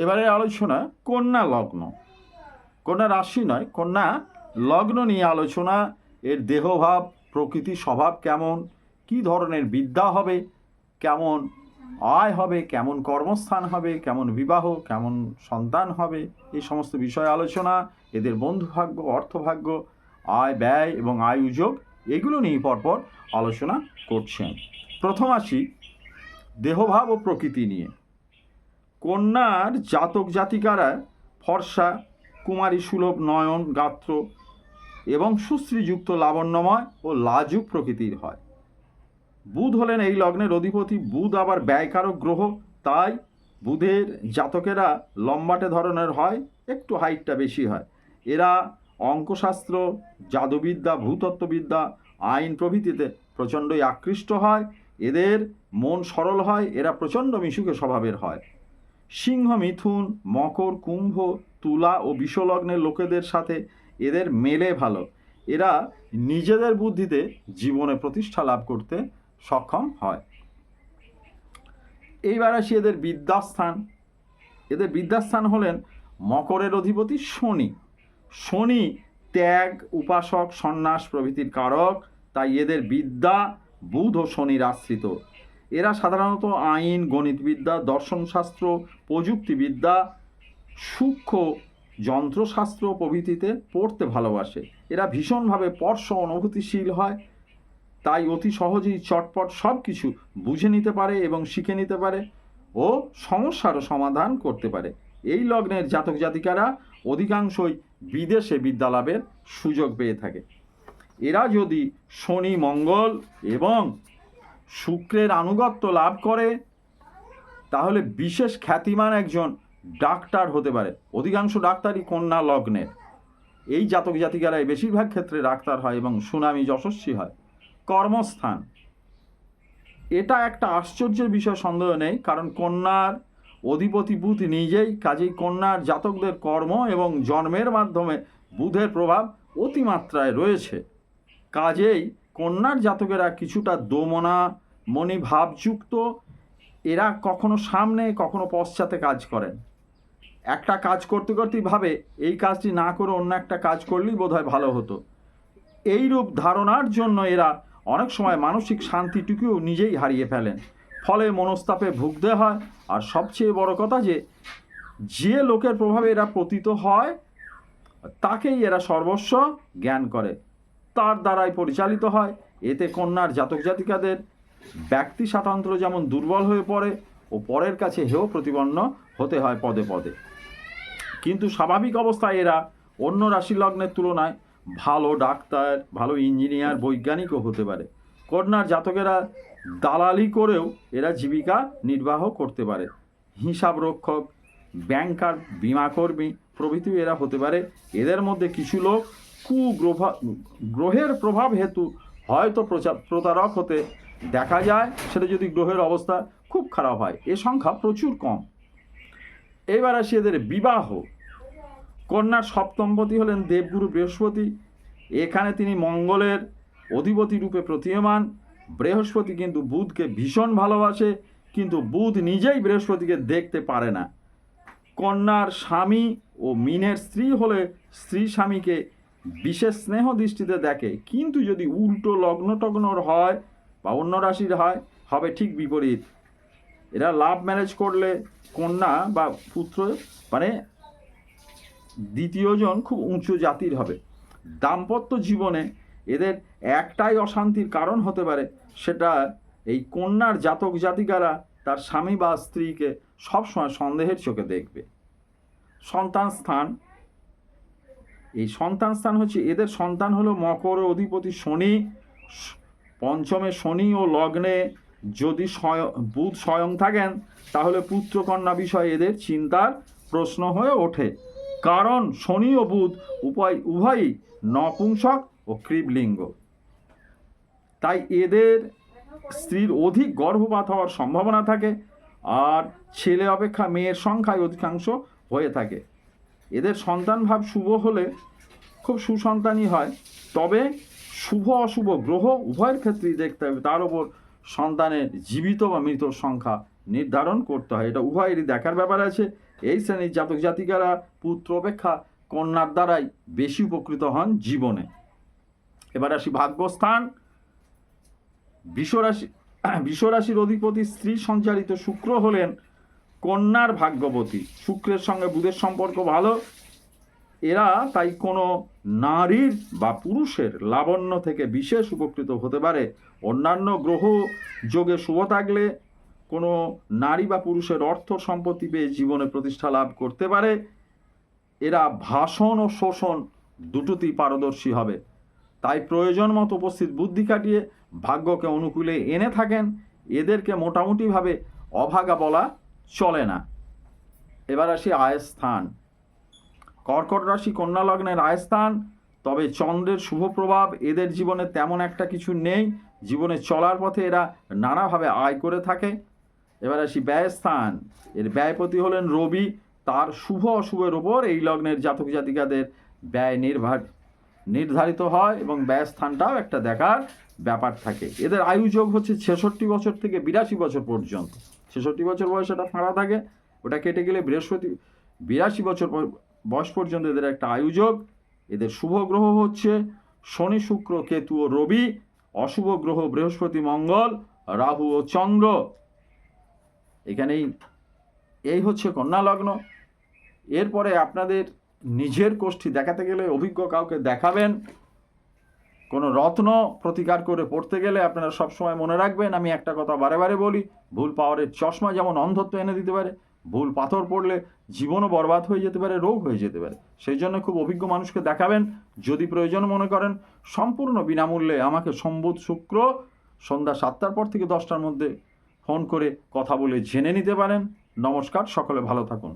এবারে আলোচনা কন্যা লগ্ন। কন্যা রাশি নয়, কন্যা লগ্ন নিয়ে আলোচনা। এর দেহভাব, প্রকৃতি স্বভাব কেমন? কি ধরনের বিদ্যা হবে? কেমন আয় হবে? কেমন কর্মস্থান হবে? কেমন বিবাহ? কেমন সন্তান হবে? এই সমস্ত বিষয় আলোচনা। এদের বন্ধুভাগ্য, অর্থভাগ্য, আয়, ব্যয় এবং আয় উযোগ এগুলো নিয়ে পরপর আলোচনা করছেন। প্রথম আসি, দেহভাব ও প্রকৃতি নিয়ে। কন্যার জাতক জাতিকারা ফর্সা, কুমারী সুলভ, নয়ন, গাত্র এবং সুশ্রীযুক্ত লাবণ্যময় ও লাজুক প্রকৃতির হয়। বুধ হলেন এই লগ্নের অধিপতি, বুধ আবার ব্যয়কারক গ্রহ, তাই বুধের জাতকেরা লম্বাটে ধরনের হয়, একটু হাইটটা বেশি হয়। এরা অঙ্কশাস্ত্র, জাদুবিদ্যা, ভূতত্ত্ববিদ্যা, আইন প্রভৃতিতে প্রচণ্ডই আকৃষ্ট হয়। এদের মন সরল হয়, এরা প্রচণ্ড মিশুকে স্বভাবের হয়। সিংহ মিথুন মকর, কুম্ভ, তুলা ও বিষলগ্নের লোকেদের সাথে এদের মেলে ভালো। এরা নিজেদের বুদ্ধিতে জীবনে প্রতিষ্ঠা লাভ করতে সক্ষম হয়। এইবার আসি এদের বিদ্যাস্থান। এদের বিদ্যাস্থান হলেন মকরের অধিপতি শনি। শনি ত্যাগ, উপাসক, সন্ন্যাস প্রভৃতির কারক, তাই এদের বিদ্যা বুধ ও শনির আশ্রিত। সাধারণত আইন, গণিতবিদ্যা, দর্শনশাস্ত্র, প্রযুক্তিবিদ্যা, সূক্ষ্ম যন্ত্রশাস্ত্র প্রভৃতিতে পড়তে ভালোবাসে। এরা ভীষণভাবে স্পর্শ, অনুভূতিশীল হয়, তাই অতি সহজেই চটপট সব কিছু বুঝে নিতে পারে এবং শিখে নিতে পারে ও সমস্যারও সমাধান করতে পারে। এই লগ্নের জাতক জাতিকারা অধিকাংশই বিদেশে বিদ্যালাভের সুযোগ পেয়ে থাকে। এরা যদি শনি, মঙ্গল এবং শুক্রের আনুগত্য লাভ করে, তাহলে বিশেষ খ্যাতিমান একজন ডাক্তার হতে পারে। অধিকাংশ ডাক্তারই কন্যা লগ্নের। এই জাতক জাতিকারাই বেশিরভাগ ক্ষেত্রে ডাক্তার হয় এবং সুনামি যশস্বী হয়। কর্মস্থান। এটা একটা আশ্চর্যের বিষয়, সন্দেহ নেই, কারণ কন্যার অধিপতি বুধ নিজেই কাজেই কন্যার জাতকদের কর্ম এবং জন্মের মাধ্যমে বুধের প্রভাব অতিমাত্রায় রয়েছে। কাজেই কন্যার জাতকেরা কিছুটা দোমনা মণিভাবযুক্ত এরা কখনো সামনে, কখনো পশ্চাতে কাজ করেন। একটা কাজ করতে করতেই ভাবে, এই কাজটি না করে অন্য একটা কাজ করলেই বোধহয় ভালো হতো। এইরূপ ধারণার জন্য এরা অনেক সময় মানসিক শান্তিটুকুও নিজেই হারিয়ে ফেলেন। ফলে মনস্তাপে ভুগতে হয়, আর সবচেয়ে বড় কথা যে যে লোকের প্রভাবে এরা পতিত হয়, তাকেই এরা সর্বস্ব জ্ঞান করে। তার দ্বারাই পরিচালিত হয়। এতে কন্যার জাতক জাতিকাদের ব্যক্তি স্বাতন্ত্র্য যেমন দুর্বল হয়ে পড়ে ও পরের কাছে হেও প্রতিপন্ন হতে হয় পদে পদে। কিন্তু স্বাভাবিক অবস্থায় এরা অন্য রাশি লগ্নের তুলনায় ভালো ডাক্তার, ভালো ইঞ্জিনিয়ার, বৈজ্ঞানিকও হতে পারে। কন্যার জাতকেরা দালালি করেও এরা জীবিকা নির্বাহ করতে পারে। হিসাব রক্ষক ব্যাংকার বিমাকর্মী প্রভৃতি এরা হতে পারে। এদের মধ্যে কিছু লোক কুগ্রভা, গ্রহের প্রভাব হেতু হয়তো প্রতারক হতে দেখা যায়। সেটা যদি গ্রহের অবস্থা খুব খারাপ হয়, এ সংখ্যা প্রচুর কম। এবার আসি এদের বিবাহ। কন্যার সপ্তমপতি হলেন দেবগুরু বৃহস্পতি। এখানে তিনি মঙ্গলের অধিপতি রূপে প্রতীয়মান। বৃহস্পতি কিন্তু বুধকে ভীষণ ভালোবাসে, কিন্তু বুধ নিজেই বৃহস্পতিকে দেখতে পারে না। কন্যার স্বামী ও মিনের স্ত্রী হলে স্ত্রী স্বামীকে বিশেষ স্নেহ দৃষ্টিতে দেখে, কিন্তু যদি উল্টো লগ্ন টগ্নর হয় বা অন্য রাশির হয়, হবে ঠিক বিপরীত। এরা লাভ ম্যারেজ করলে কন্যা বা পুত্র মানে দ্বিতীয়জন খুব উঁচু জাতির হবে। দাম্পত্য জীবনে এদের একটাই অশান্তির কারণ হতে পারে, সেটা এই কন্যার জাতক জাতিকারা তার স্বামী বা স্ত্রীকে সবসময় সন্দেহের চোখে দেখবে। সন্তান স্থান এই সন্তান স্থান হচ্ছে, এদের সন্তান হলো মকর অধিপতি শনি। পঞ্চমে শনি ও লগ্নে যদি স্বয়ং, বুধ স্বয়ং থাকেন, তাহলে পুত্রকন্যা বিষয়ে এদের চিন্তার প্রশ্ন হয়ে ওঠে। কারণ শনি ও বুধ উপায়, উভয়ই নপুংসক ও ক্রীবলিঙ্গ। তাই এদের স্ত্রীর অধিক গর্ভপাত হওয়ার সম্ভাবনা থাকে, আর ছেলে অপেক্ষা মেয়ের সংখ্যায় অধিকাংশ হয়ে থাকে। এদের সন্তান ভাব শুভ হলে খুব সুসন্তানই হয়। তবে শুভ অশুভ গ্রহ উভয়ের ক্ষেত্রেই দেখতে হবে। তার উপর সন্তানের জীবিত বা মৃত সংখ্যা নির্ধারণ করতে হয়। এটা উভয়েরই দেখার ব্যাপার আছে। এই শ্রেণির জাতক জাতিকারা পুত্র অপেক্ষা কন্যার দ্বারাই বেশি উপকৃত হন জীবনে। এবার আসি ভাগ্যস্থান। বিশ্বরাশি বিশ্বরাশির অধিপতি স্ত্রী সঞ্চারিত শুক্র হলেন কন্যার ভাগ্যবতী। শুক্রের সঙ্গে বুধের সম্পর্ক ভালো। এরা তাই কোনো নারীর বা পুরুষের লাবণ্য থেকে বিশেষ উপকৃত হতে পারে। অন্যান্য গ্রহ যোগে শুভ থাকলে কোনো নারী বা পুরুষের অর্থ সম্পত্তি পেয়ে জীবনে প্রতিষ্ঠা লাভ করতে পারে। এরা ভাষণ ও শোষণ দুটোতেই পারদর্শী হবে। তাই প্রয়োজন মতো উপস্থিত বুদ্ধি কাটিয়ে ভাগ্যকে অনুকূলে এনে থাকেন। এদেরকে মোটামুটিভাবে অভাগা বলা চলে না। এবার আসি আয় স্থান কর্কট রাশি কন্যা লগ্নের আয় স্থান তবে চন্দ্রের শুভ প্রভাব এদের জীবনে তেমন একটা কিছু নেই। জীবনে চলার পথে এরা নানাভাবে আয় করে থাকে। এবার আসি ব্যয় স্থান এর ব্যয়পতি হলেন রবি। তার শুভ অশুভের ওপর এই লগ্নের জাতক জাতিকাদের ব্যয় নির্ভর, নির্ধারিত হয় এবং ব্যয় স্থানটাও একটা দেখার ব্যাপার থাকে। এদের আয়ু যোগ হচ্ছে ছেষট্টি বছর থেকে বিরাশি বছর পর্যন্ত। ছেষট্টি বছর বয়স এটা ফাঁড়া থাকে, ওটা কেটে গেলে বৃহস্পতি, বিরাশি বছর বয়স পর্যন্ত এদের একটা আয়োজক। এদের শুভ গ্রহ হচ্ছে শনি, শুক্র, কেতু ও রবি। অশুভ গ্রহ বৃহস্পতি, মঙ্গল, রাহু ও চন্দ্র। এখানেই এই হচ্ছে কন্যা লগ্ন। এরপরে আপনাদের নিজের কোষ্ঠী দেখাতে গেলে অভিজ্ঞ কাউকে দেখাবেন। কোনো রত্ন প্রতিকার করে পড়তে গেলে আপনারা সবসময় মনে রাখবেন, আমি একটা কথা বারে বারে বলি, ভুল পাওয়ারের চশমা যেমন অন্ধত্ব এনে দিতে পারে, ভুল পাথর পড়লে জীবনও বরবাদ হয়ে যেতে পারে, রোগ হয়ে যেতে পারে। সেই জন্য খুব অভিজ্ঞ মানুষকে দেখাবেন, যদি প্রয়োজন মনে করেন, সম্পূর্ণ বিনামূল্যে আমাকে সম্বুধ শুক্র সন্ধ্যা সাতটার পর থেকে দশটার মধ্যে ফোন করে কথা বলে জেনে নিতে পারেন। নমস্কার, সকলে ভালো থাকুন।